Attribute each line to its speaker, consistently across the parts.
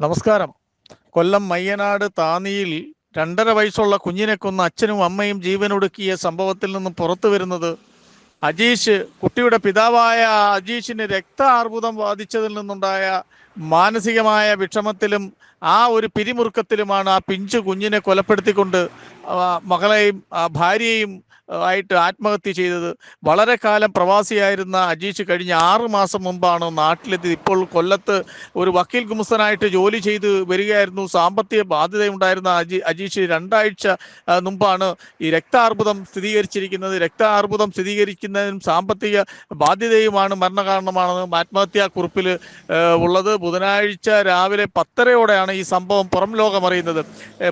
Speaker 1: നമസ്കാരം. കൊല്ലം മയ്യനാട് താന്നിയിൽ രണ്ടര വയസ്സുള്ള കുഞ്ഞിനെ കൊന്ന അച്ഛനും അമ്മയും ജീവനൊടുക്കിയ സംഭവത്തിൽ നിന്നും പുറത്തു വരുന്നത് അജീഷ് കുട്ടിയുടെ പിതാവായ അജീഷിന് രക്ത അർബുദം ബാധിച്ചതിൽ നിന്നുണ്ടായ മാനസികമായ വിഷമത്തിലും ആ ഒരു പിരിമുറുക്കത്തിലുമാണ് ആ പിഞ്ചു കുഞ്ഞിനെ കൊലപ്പെടുത്തിക്കൊണ്ട് മകളെയും ആ ഭാര്യയെയും ആയിട്ട് ആത്മഹത്യ ചെയ്തത്. വളരെ കാലം പ്രവാസിയായിരുന്ന അജീഷ് കഴിഞ്ഞ ആറ് മാസം മുമ്പാണ് നാട്ടിലെത്തിയത്. ഇപ്പോൾ കൊല്ലത്ത് ഒരു വക്കീൽ ഗുമസ്തനായിട്ട് ജോലി ചെയ്ത് വരികയായിരുന്നു. സാമ്പത്തിക ബാധ്യതയുണ്ടായിരുന്ന അജി അജീഷ് രണ്ടാഴ്ച മുമ്പാണ് ഈ രക്താർബുദം സ്ഥിരീകരിച്ചിരിക്കുന്നത്. രക്താർബുദം സ്ഥിരീകരിക്കുന്നതിനും സാമ്പത്തിക ബാധ്യതയുമാണ് മരണകാരണമാണെന്ന് ആത്മഹത്യാ കുറിപ്പിൽ ഉള്ളത്. ബുധനാഴ്ച രാവിലെ പത്തരയോടെയാണ് ഈ സംഭവം പുറം ലോകം അറിയുന്നത്.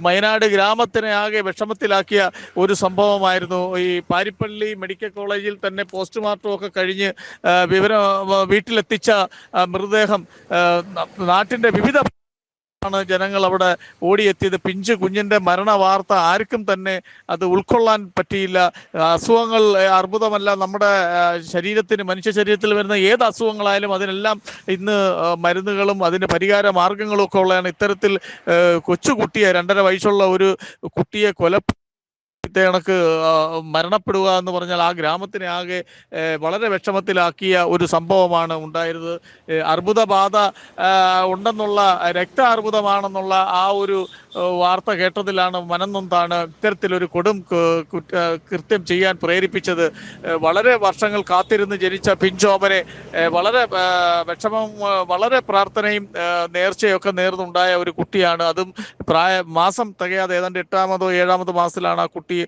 Speaker 1: മയനാട് ഗ്രാമത്തിനെ ആകെ വിഷമത്തിലാക്കിയ ഒരു സംഭവമായിരുന്നു. ഈ പാരിപ്പള്ളി മെഡിക്കൽ കോളേജിൽ തന്നെ പോസ്റ്റ്മോർട്ടം ഒക്കെ കഴിഞ്ഞ് വിവരം വീട്ടിലെത്തിച്ച മൃതദേഹം നാട്ടിന്റെ വിവിധ ആണ് ജനങ്ങൾ അവിടെ ഓടിയെത്തിയത്. പിഞ്ചു കുഞ്ഞിന്റെ മരണ വാർത്ത ആർക്കും തന്നെ അത് ഉൾക്കൊള്ളാൻ പറ്റിയില്ല. അസുഖങ്ങൾ അർബുദമല്ല. നമ്മുടെ ശരീരത്തിന് മനുഷ്യ ശരീരത്തിൽ വരുന്ന ഏത് അസുഖങ്ങളായാലും അതിനെല്ലാം ഇന്ന് മരുന്നുകളും അതിന്റെ പരിഹാര മാർഗങ്ങളും ഒക്കെ ഉള്ളതാണ്. ഇത്തരത്തിൽ കൊച്ചുകുട്ടിയെ രണ്ടര വയസ്സുള്ള ഒരു കുട്ടിയെ കൊല കണക്ക് ആ, മരണപ്പെടുക എന്ന് പറഞ്ഞാൽ ആ ഗ്രാമത്തിനെ ആകെ വളരെ വിഷമത്തിലാക്കിയ ഒരു സംഭവമാണ് ഉണ്ടായിരുന്നത്. അർബുദബാധ ഉണ്ടെന്നുള്ള രക്ത അർബുദമാണെന്നുള്ള ആ ഒരു വാർത്ത കേട്ടതിലാണ് മനം നൊന്താണ് ഇത്തരത്തിലൊരു കൊടും കൃത്യം ചെയ്യാൻ പ്രേരിപ്പിച്ചത്. വളരെ വർഷങ്ങൾ കാത്തിരുന്ന് ജനിച്ച പിഞ്ചോമനെ വളരെ വിഷമം വളരെ പ്രാർത്ഥനയും നേർച്ചയൊക്കെ നേർന്നുണ്ടായ ഒരു കുട്ടിയാണ്. അതും പ്രായ മാസം തികയാതെ ഏതാണ്ട് എട്ടാമതോ ഏഴാമതോ മാസത്തിലാണ് ആ കുട്ടി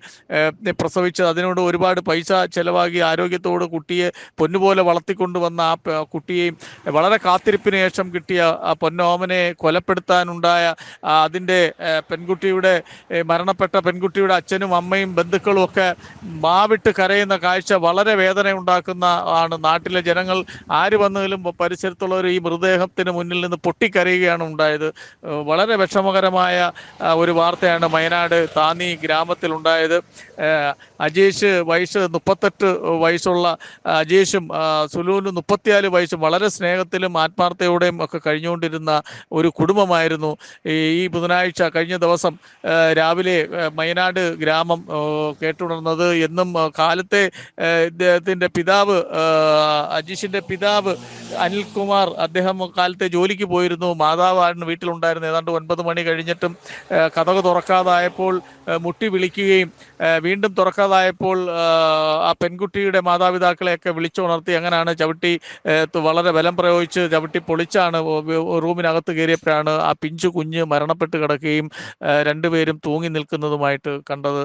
Speaker 1: പ്രസവിച്ചത്. അതിനോട് ഒരുപാട് പൈസ ചെലവാക്കി ആരോഗ്യത്തോട് കുട്ടിയെ പൊന്നുപോലെ വളർത്തിക്കൊണ്ടുവന്ന ആ കുട്ടിയെയും വളരെ കാത്തിരിപ്പിന് ശേഷം കിട്ടിയ ആ പൊന്നോമനെ കൊലപ്പെടുത്താനുണ്ടായ അതിന്റെ പെൺകുട്ടിയുടെ മരണപ്പെട്ട പെൺകുട്ടിയുടെ അച്ഛനും അമ്മയും ബന്ധുക്കളും ഒക്കെ മാവിട്ട് കരയുന്ന കാഴ്ച വളരെ വേദന ഉണ്ടാക്കുന്ന ആണ് നാട്ടിലെ ജനങ്ങൾ. ആര് വന്നാലും പരിസരത്തുള്ളവർ ഈ മൃതദേഹത്തിന് മുന്നിൽ നിന്ന് പൊട്ടിക്കരയുകയാണ് ഉണ്ടായത്. വളരെ വിഷമകരമായ ഒരു വാർത്തയാണ് വയനാട് താന്നി ഗ്രാമത്തിൽ ഉണ്ടായത്. അജീഷ് വയസ്സ് മുപ്പത്തെട്ട് വയസ്സുള്ള അജീഷും സുലൂന് മുപ്പത്തിനാല് വയസ്സും വളരെ സ്നേഹത്തിലും ആത്മാർത്ഥയോടെയും ഒക്കെ കഴിഞ്ഞുകൊണ്ടിരുന്ന ഒരു കുടുംബമായിരുന്നു. ഈ ബുധനാഴ്ച കഴിഞ്ഞ ദിവസം രാവിലെ മയനാട് ഗ്രാമം കേട്ടുണർന്നത് എന്നും കാലത്തെ ഇദ്ദേഹത്തിന്റെ പിതാവ് അജീഷിന്റെ പിതാവ് അനിൽകുമാർ അദ്ദേഹം കാലത്തെ ജോലിക്ക് പോയിരുന്നു. മാതാവാണ് വീട്ടിലുണ്ടായിരുന്നു. ഏതാണ്ട് ഒൻപത് മണി കഴിഞ്ഞിട്ടും കഥക തുറക്കാതായപ്പോൾ മുട്ടി വിളിക്കുകയും വീണ്ടും തുറക്കാതായപ്പോൾ ആ, പെൺകുട്ടിയുടെ മാതാപിതാക്കളെയൊക്കെ വിളിച്ചുണർത്തി അങ്ങനെയാണ് ചവിട്ടി വളരെ ബലം പ്രയോഗിച്ച് ചവിട്ടി പൊളിച്ചാണ് റൂമിനകത്ത് കയറിയപ്പോഴാണ് ആ പിഞ്ചു കുഞ്ഞ് മരണപ്പെട്ട് കിടക്കുകയും രണ്ടുപേരും തൂങ്ങി നിൽക്കുന്നതുമായിട്ട് കണ്ടത്.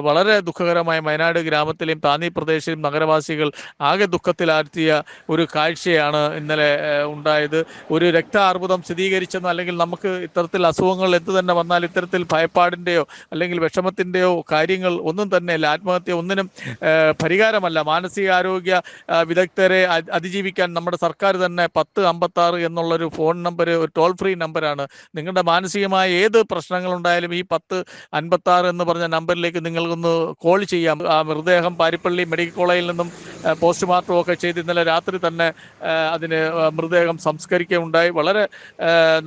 Speaker 1: വളരെ ദുഃഖകരമായ വയനാട് ഗ്രാമത്തിലെയും താന്നി പ്രദേശത്തിലും നഗരവാസികൾ ആകെ ദുഃഖത്തിലാഴ്ത്തിയ ഒരു കാഴ്ചയാണ് ഇന്നലെ ഉണ്ടായത്. ഒരു രക്താർബുദം സ്ഥിരീകരിച്ചെന്നോ അല്ലെങ്കിൽ നമുക്ക് ഇത്തരത്തിൽ അസുഖങ്ങൾ എന്ത് തന്നെ വന്നാൽ ഇത്തരത്തിൽ ഭയപ്പാടിന്റെയോ അല്ലെങ്കിൽ വിഷമത്തിന്റെയോ കാര്യങ്ങൾ ഒന്നും തന്നെ അല്ല ആത്മഹത്യ ഒന്നിനും പരിഹാരമല്ല. മാനസികാരോഗ്യ വിദഗ്ധരെ അതിജീവിക്കാൻ നമ്മുടെ സർക്കാർ തന്നെ പത്ത് അമ്പത്താറ് എന്നുള്ളൊരു ഫോൺ നമ്പർ ഒരു ടോൾ ഫ്രീ നമ്പറാണ് നിങ്ങളുടെ മാനസികമായ ഏത് പ്രശ്നങ്ങൾ ഉണ്ടായാലും ഈ പത്ത് അൻപത്താറ് എന്ന് പറഞ്ഞ നമ്പറിലേക്ക് നിങ്ങൾക്കൊന്ന് കോൾ ചെയ്യാം. ആ മൃതദേഹം പാരിപ്പള്ളി മെഡിക്കൽ കോളേജിൽ നിന്നും പോസ്റ്റ്മോർട്ടം ഒക്കെ ചെയ്ത് ഇന്നലെ രാത്രി തന്നെ അതിന് മൃതദേഹം സംസ്കരിക്കുകയുണ്ടായി. വളരെ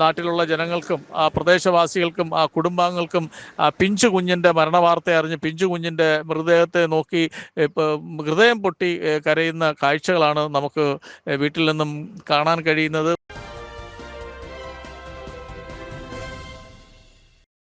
Speaker 1: നാട്ടിലുള്ള ജനങ്ങൾക്കും ആ പ്രദേശവാസികൾക്കും ആ കുടുംബാംഗങ്ങൾക്കും ആ പിഞ്ചു കുഞ്ഞിന്റെ മരണവാർത്ത അറിഞ്ഞ് പിഞ്ചു കുഞ്ഞിന്റെ മൃതദേഹത്തെ നോക്കി ഹൃദയം പൊട്ടി കരയുന്ന കാഴ്ചകളാണ് നമുക്ക് വീട്ടിൽ നിന്നും കാണാൻ കഴിയുന്നത്.